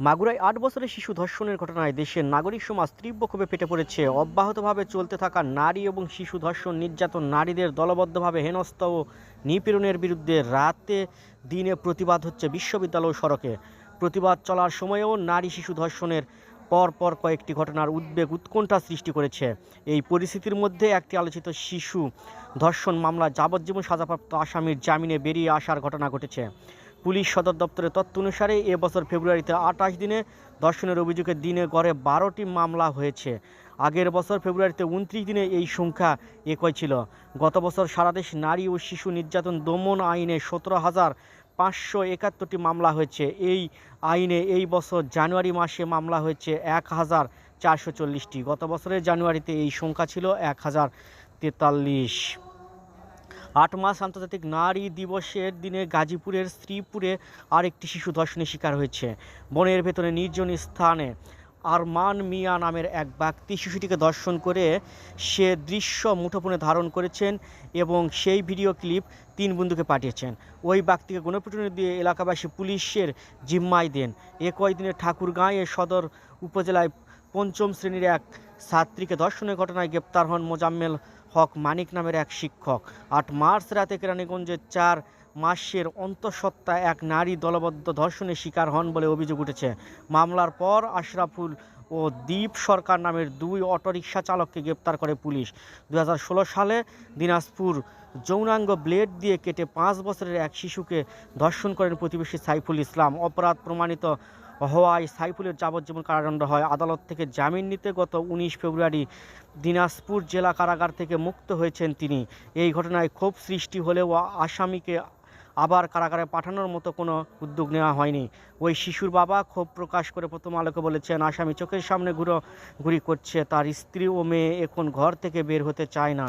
মাগুরায় আট বছরের শিশু ধর্ষণের ঘটনায় দেশের নাগরিক সমাজ তীব্র ক্ষোভে ফেটে পড়েছে। অব্যাহতভাবে চলতে থাকা নারী এবং শিশু ধর্ষণ, নির্যাতন, নারীদের দলবদ্ধভাবে হেনস্থ ও নিপীড়নের বিরুদ্ধে রাতে দিনে প্রতিবাদ হচ্ছে বিশ্ববিদ্যালয় সড়কে। প্রতিবাদ চলার সময়েও নারী শিশু ধর্ষণের পর পর কয়েকটি ঘটনার উদ্বেগ, উৎকণ্ঠা সৃষ্টি করেছে। এই পরিস্থিতির মধ্যে একটি আলোচিত শিশু ধর্ষণ মামলা যাবজ্জীবন সাজাপ্রাপ্ত আসামির জামিনে বেরিয়ে আসার ঘটনা ঘটেছে। পুলিশ সদর দপ্তরের তথ্য অনুসারে এবছর ফেব্রুয়ারিতে আঠাশ দিনে ধর্ষণের অভিযোগে দিনে গড়ে বারোটি মামলা হয়েছে। আগের বছর ফেব্রুয়ারিতে উনত্রিশ দিনে এই সংখ্যা একই ছিল। গত বছর সারাদেশ নারী ও শিশু নির্যাতন দমন আইনে সতেরো হাজার পাঁচশো একাত্তরটি মামলা হয়েছে। এই আইনে এই বছর জানুয়ারি মাসে মামলা হয়েছে এক হাজার চারশো চল্লিশটি। গত বছরের জানুয়ারিতে এই সংখ্যা ছিল এক হাজার তেতাল্লিশ। আট মাস আন্তর্জাতিক নারী দিবসের দিনে গাজীপুরের শ্রীপুরে আরেকটি শিশু ধর্ষণের শিকার হয়েছে। বনের ভেতরে নির্জন স্থানে আরমান মিয়া নামের এক ব্যক্তি শিশুটিকে দর্শন করে সে দৃশ্য মুঠোফোনে ধারণ করেছেন এবং সেই ভিডিও ক্লিপ তিন বন্ধুকে পাঠিয়েছেন। ওই ব্যক্তিকে গণপিটুনি দিয়ে এলাকাবাসী পুলিশের জিম্মায় দেন। একই দিনে ঠাকুরগাঁয়ে সদর উপজেলায় পঞ্চম শ্রেণির এক ছাত্রীকে ধর্ষণের ঘটনায় গ্রেপ্তার হন মোজাম্মেল হক মানিক নামের এক শিক্ষক। আট মার্চ রাতে কেরানীগঞ্জের চার মাসের অন্তঃসত্ত্বা এক নারী দলবদ্ধ ধর্ষণের শিকার হন বলে অভিযোগ উঠেছে। মামলার পর আশরাফুল ও দীপ সরকার নামের দুই অটোরিকশা চালককে গ্রেপ্তার করে পুলিশ। দু হাজার ষোলো সালে দিনাজপুর যৌনাঙ্গ ব্লেড দিয়ে কেটে পাঁচ বছরের এক শিশুকে ধর্ষণ করেন প্রতিবেশী সাইফুল ইসলাম। অপরাধ প্রমাণিত হওয়ায় সাইফুলের যাবজ্জীবন কারাদণ্ড হয়। আদালত থেকে জামিন নিতে গত উনিশ ফেব্রুয়ারি দিনাজপুর জেলা কারাগার থেকে মুক্ত হয়েছেন তিনি। এই ঘটনায় ক্ষোভ সৃষ্টি হলেও আসামিকে আবার কারাগারে পাঠানোর মতো কোনো উদ্যোগ নেওয়া হয়নি। ওই শিশুর বাবা ক্ষোভ প্রকাশ করে প্রথম আলোকে বলেছেন, আসামি চোখের সামনে ঘুরো, ঘুরি করছে। তার স্ত্রী ও মেয়ে এখন ঘর থেকে বের হতে চায় না।